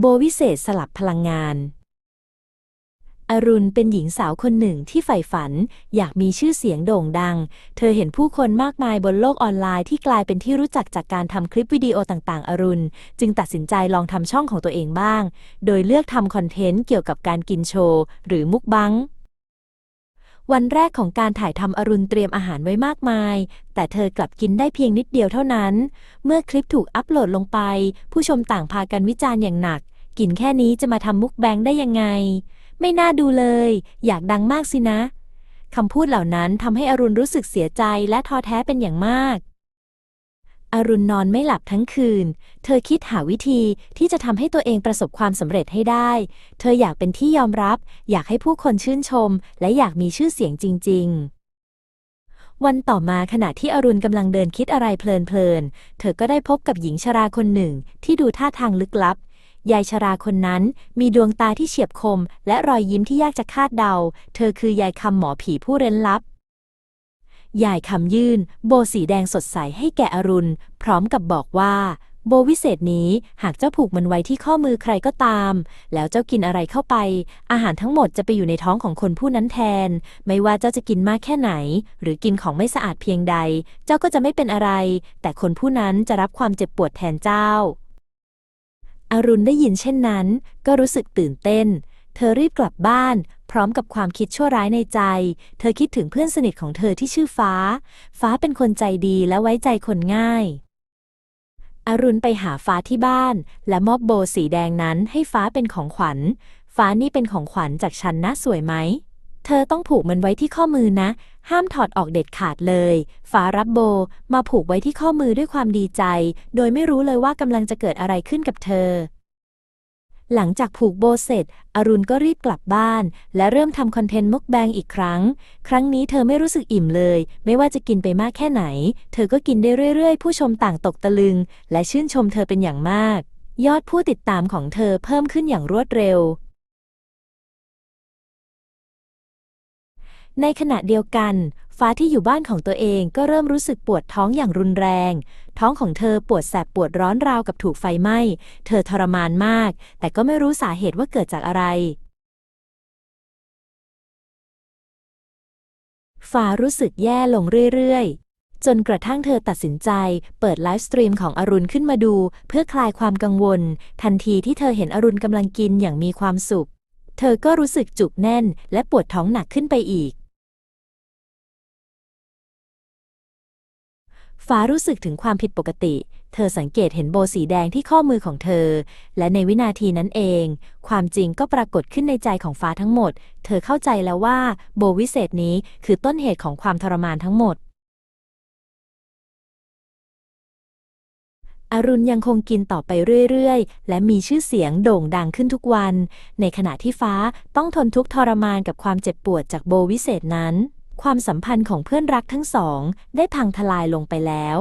โบวิเศษสลับพลังงาน อรุณเป็นหญิงสาวคนหนึ่งที่ใฝ่ฝัน อยากมีชื่อเสียงโด่งดัง เธอเห็นผู้คนมากมายบนโลกออนไลน์ที่กลายเป็นที่รู้จักจากการทำคลิปวิดีโอต่างๆ อรุณ จึงตัดสินใจลองทำช่องของตัวเองบ้าง โดยเลือกทำคอนเทนต์เกี่ยวกับการกินโชว์ หรือมุกบัง วันแรกของการถ่ายทำอรุณเตรียมอาหารไว้มากมาย แต่เธอกลับกินได้เพียงนิดเดียวเท่านั้น เมื่อคลิปถูกอัปโหลดลงไป ผู้ชมต่างพากันวิจารณ์อย่างหนัก กินแค่นี้จะมาทำมุกแบงได้ยังไง ไม่น่าดูเลย อยากดังมากสินะคำพูดเหล่านั้นทำให้อรุณรู้สึกเสียใจและท้อแท้เป็นอย่างมาก อรุณนอนไม่หลับทั้งคืน เธอคิดหาวิธีที่จะทำให้ตัวเองประสบความสำเร็จให้ได้ เธออยากเป็นที่ยอมรับ อยากให้ผู้คนชื่นชม และอยากมีชื่อเสียงจริง ๆวันต่อมาขณะที่อรุณกำลังเดินคิดอะไรเพลินๆ เธอก็ได้พบกับหญิงชราคนหนึ่งที่ดูท่าทางลึกลับ ยายชราคนนั้นมีดวงตาที่เฉียบคม และรอยยิ้มที่ยากจะคาดเดา เธอคือยายคำหมอผีผู้เร้นลับ ยายคำยื่น โบสีแดงสดใสให้แก่อรุณ พร้อมกับบอกว่า โบวิเศษนี้หากเจ้าผูกมันไว้ที่ข้อมือใครก็ตาม แล้วเจ้ากินอะไรเข้าไป อาหารทั้งหมดจะไปอยู่ในท้องของคนผู้นั้นแทน ไม่ว่าเจ้าจะกินมากแค่ไหน หรือกินของไม่สะอาดเพียงใด เจ้าก็จะไม่เป็นอะไร แต่คนผู้นั้นจะรับความเจ็บปวดแทนเจ้า อรุณได้ยินเช่นนั้น ก็รู้สึกตื่นเต้น เธอรีบกลับบ้าน พร้อมกับความคิดชั่วร้ายในใจ เธอคิดถึงเพื่อนสนิทของเธอที่ชื่อฟ้า ฟ้าเป็นคนใจดีและไว้ใจคนง่ายอรุณไปหาฟ้าที่บ้าน และมอบโบสีแดงนั้นให้ฟ้าเป็นของขวัญ ฟ้านี่เป็นของขวัญจากฉันนะสวยไหม เธอต้องผูกมันไว้ที่ข้อมือนะ ห้ามถอดออกเด็ดขาดเลย ฟ้ารับโบมาผูกไว้ที่ข้อมือด้วยความดีใจ โดยไม่รู้เลยว่ากำลังจะเกิดอะไรขึ้นกับเธอ หลังจากผูกโบเสร็จ อรุณก็รีบกลับบ้าน และเริ่มทำคอนเทนต์มุกแบงอีกครั้ง ครั้งนี้เธอไม่รู้สึกอิ่มเลย ไม่ว่าจะกินไปมากแค่ไหน เธอก็กินได้เรื่อยๆ ผู้ชมต่างตกตะลึง และชื่นชมเธอเป็นอย่างมาก ยอดผู้ติดตามของเธอเพิ่มขึ้นอย่างรวดเร็วในขณะเดียวกัน ฟ้าที่อยู่บ้านของตัวเองก็เริ่มรู้สึกปวดท้องอย่างรุนแรง ท้องของเธอปวดแสบปวดร้อนราวกับถูกไฟไหม้ เธอทรมานมาก แต่ก็ไม่รู้สาเหตุว่าเกิดจากอะไร ฟ้ารู้สึกแย่ลงเรื่อยๆ จนกระทั่งเธอตัดสินใจ เปิดไลฟ์สตรีมของอรุณขึ้นมาดู เพื่อคลายความกังวล ทันทีที่เธอเห็นอรุณกำลังกินอย่างมีความสุข เธอก็รู้สึกจุกแน่น และปวดท้องหนักขึ้นไปอีก ฟ้ารู้สึกถึงความผิดปกติ เธอสังเกตเห็นโบสีแดงที่ข้อมือของเธอ และในวินาทีนั้นเอง ความจริงก็ปรากฏขึ้นในใจของฟ้าทั้งหมด เธอเข้าใจแล้วว่า โบวิเศษนี้คือต้นเหตุของความทรมานทั้งหมดอรุณยังคงกินต่อไปเรื่อยๆ และมีชื่อเสียงโด่งดังขึ้นทุกวัน ในขณะที่ฟ้าต้องทนทุกข์ทรมานกับความเจ็บปวดจากโบวิเศษนั้น ความสัมพันธ์ของเพื่อนรักทั้งสอง ได้พังทลายลงไปแล้ว